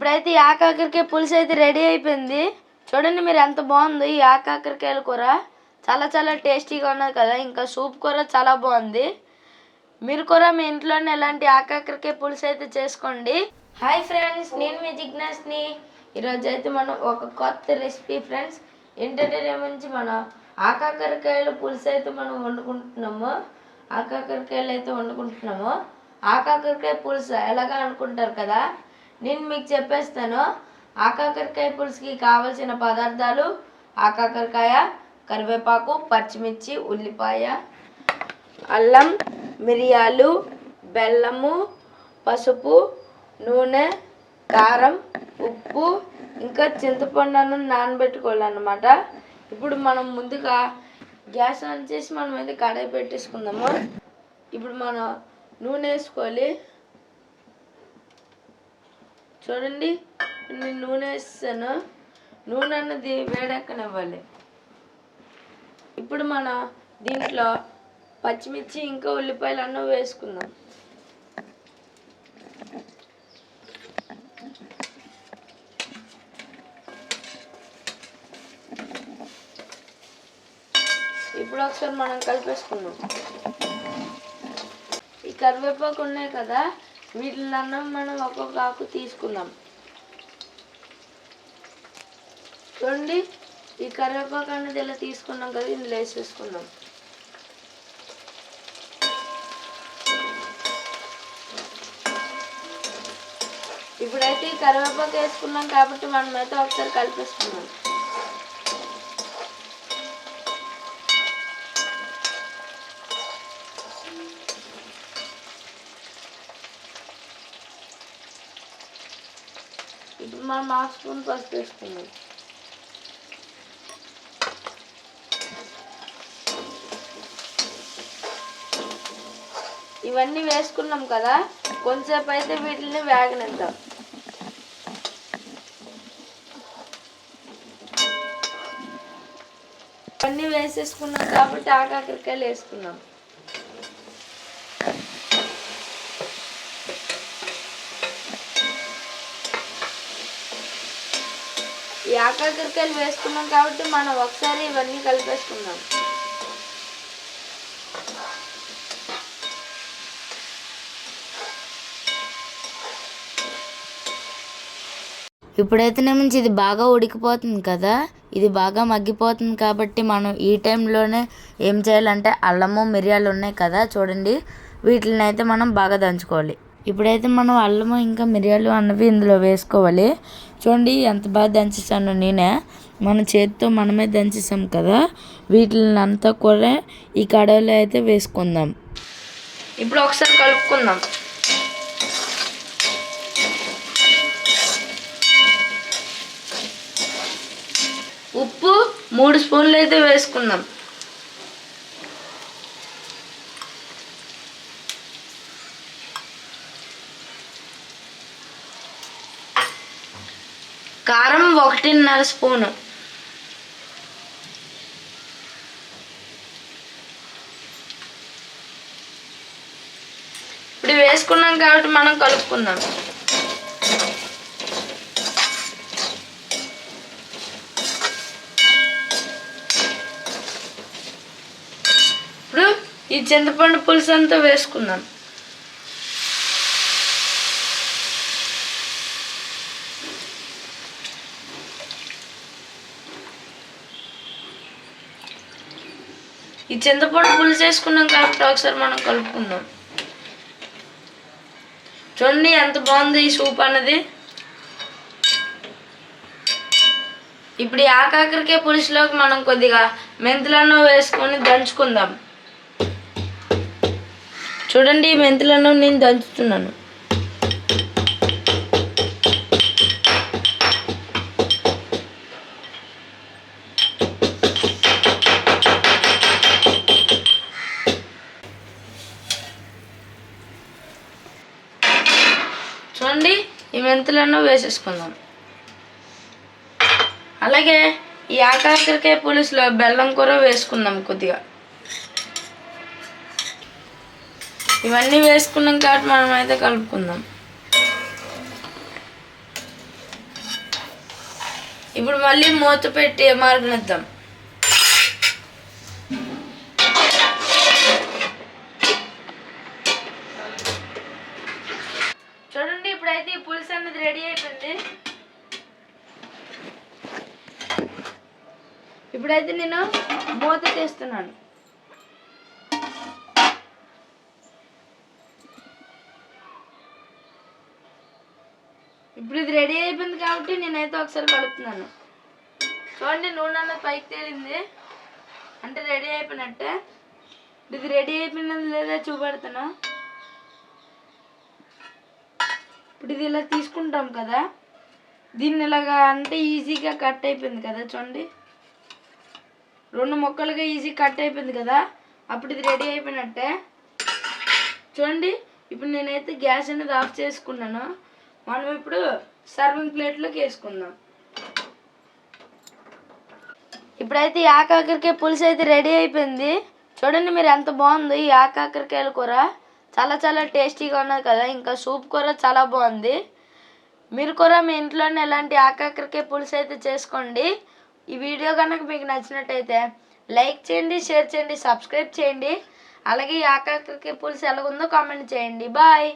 ఇప్పుడైతే ఈ ఆకాకరికాయ పులుసు అయితే రెడీ అయిపోయింది. చూడండి మీరు ఎంత బాగుంది ఈ ఆకాకరికాయల కూర. చాలా చాలా టేస్టీగా ఉన్నది కదా. ఇంకా సూప్ కూర చాలా బాగుంది. మీరు కూడా మీ ఇంట్లోనే ఇలాంటి ఆకాకరకాయ పులుసు అయితే చేసుకోండి. హాయ్ ఫ్రెండ్స్ నేను మీ జిజ్ఞాస్ని. ఈరోజు అయితే మనం ఒక కొత్త రెసిపీ ఫ్రెండ్స్ ఏంటంటే నుంచి మనం ఆకాకరకాయల పులుసు అయితే మనం వండుకుంటున్నాము. ఆకాకరకాయలు అయితే వండుకుంటున్నాము. ఆకాకరకాయ పులుసు ఎలాగా అనుకుంటారు కదా? నేను మీకు చెప్పేస్తాను. ఆకాకరకాయ పులుసుకి కావలసిన పదార్థాలు ఆకాకరకాయ కరివేపాకు పచ్చిమిర్చి ఉల్లిపాయ అల్లం మిరియాలు బెల్లము పసుపు నూనె కారం ఉప్పు ఇంకా చింతపండును నానబెట్టుకోవాలన్నమాట. ఇప్పుడు మనం ముందుగా గ్యాస్ ఆన్ చేసి మనం అయితే కడాయి పెట్టేసుకుందాము. ఇప్పుడు మనం నూనె వేసుకోవాలి. చూడండి నేను నూనె వేస్తాను. నూనె అన్నది వేడెక్కనివ్వాలి. ఇప్పుడు మనం దీంట్లో పచ్చిమిర్చి ఇంకా ఉల్లిపాయలు అన్న వేసుకుందాం. ఇప్పుడు ఒకసారి మనం కలిపేసుకుందాం. ఈ కరివేపాకు ఉన్నాయి కదా వీటిలన్నా మనం ఒక్కొక్క ఆకు తీసుకుందాం. చూడండి ఈ కరివేపాకు అనేది ఇలా తీసుకున్నాం కదా ఇందులో వేసేసుకుందాం. ఇప్పుడైతే ఈ కరివేపాకు వేసుకున్నాం కాబట్టి మనం అయితే ఒకసారి కలిపేసుకున్నాం ఇప్పుడు మనం హాఫ్ స్పూన్ పసుపు వేసుకుందాం ఇవన్నీ వేసుకున్నాం కదా కొంతసేపు అయితే వీటిని వేగనిద్దాం. ఇవన్నీ వేసేసుకున్నాం కాబట్టి ఆకాకరకాయలు వేసుకున్నాం. ఈ ఆకాకరకాయలు వేసుకున్నాం కాబట్టి మనం ఒకసారి ఇవన్నీ కలిపేసుకుందాం. ఇప్పుడైతేనేమో ఇది బాగా ఉడికిపోతుంది కదా ఇది బాగా మగ్గిపోతుంది కాబట్టి మనం ఈ టైంలోనే ఏం చేయాలంటే అల్లము మిరియాలు ఉన్నాయి కదా చూడండి వీటిని అయితే మనం బాగా దంచుకోవాలి. ఇప్పుడైతే మనం అల్లము ఇంకా మిరియాలు అన్నవి ఇందులో వేసుకోవాలి. చూడండి ఎంత బాగా దంచేసాను నేనే. మన చేతితో మనమే దంచేసాం కదా. వీటిని అంతా కూడా ఈ కడాయిలో అయితే వేసుకుందాం. ఇప్పుడు ఒకసారి కలుపుకుందాం. ఉప్పు మూడు స్పూన్లు అయితే వేసుకుందాం. కారం ఒకటిన్నర స్పూను. ఇప్పుడు వేసుకున్నాం కాబట్టి మనం కలుపుకుందాం. ఇప్పుడు ఈ చింతపండు పులుసు అంతా వేసుకుందాం. ఈ చింతపండు పులుసు వేసుకున్నాం కాబట్టి ఒకసారి మనం కలుపుకుందాం. చూడండి ఎంత బాగుంది ఈ సూప్ అన్నది. ఇప్పుడు ఈ ఆకాకరికే పులుసులోకి మనం కొద్దిగా మెంతులను వేసుకొని దంచుకుందాం. చూడండి ఈ మెంతులను నేను దంచుతున్నాను. చూడండి ఈ మెంతులను వేసేసుకుందాం. అలాగే ఈ ఆకాకరకాయ పులుసులో బెల్లం కూర వేసుకుందాం కొద్దిగా. ఇవన్నీ వేసుకున్నాం కాబట్టి మనం అయితే కలుపుకుందాం. ఇప్పుడు మళ్ళీ మూత పెట్టి మరగనిద్దాం ఇప్పుడైతే నేను మూత తీస్తున్నాను. ఇప్పుడు ఇది రెడీ అయిపోయింది కాబట్టి నేనైతే ఒకసారి కలుపుతున్నాను చూడండి నూనె అన్నది పైకి తేలింది. అంటే రెడీ అయిపోయినట్టే. ఇది రెడీ అయిపోయినది లేదా చూపెడుతున్నా. ఇప్పుడు ఇది ఇలా తీసుకుంటాం కదా. దీన్ని ఇలాగా అంటే ఈజీగా కట్ అయిపోయింది కదా చూడండి. రెండు ముక్కలుగా ఈజీ కట్ అయిపోయింది కదా? అప్పుడు ఇది రెడీ అయిపోయినట్టే. చూడండి ఇప్పుడు నేనైతే గ్యాస్ అనేది ఆఫ్ చేసుకున్నాను. మనం ఇప్పుడు సర్వింగ్ ప్లేట్లోకి వేసుకుందాం. ఇప్పుడైతే ఈ పులుసు అయితే రెడీ అయిపోయింది. చూడండి మీరు ఎంత బాగుంది ఈ ఆకాకరికాయల కూర. చాలా చాలా టేస్టీగా ఉన్నది కదా. ఇంకా సూప్ కూర చాలా బాగుంది. మీరు కూడా మీ ఇంట్లోనే ఎలాంటి ఆకాకరికాయ పులుసు అయితే చేసుకోండి. ఈ వీడియో కనుక మీకు నచ్చినట్టయితే లైక్ చేయండి షేర్ చేయండి సబ్స్క్రైబ్ చేయండి. అలాగే ఈ ఆకాకరకాయ పులుసు ఎలాగుందో కామెంట్ చేయండి. బాయ్.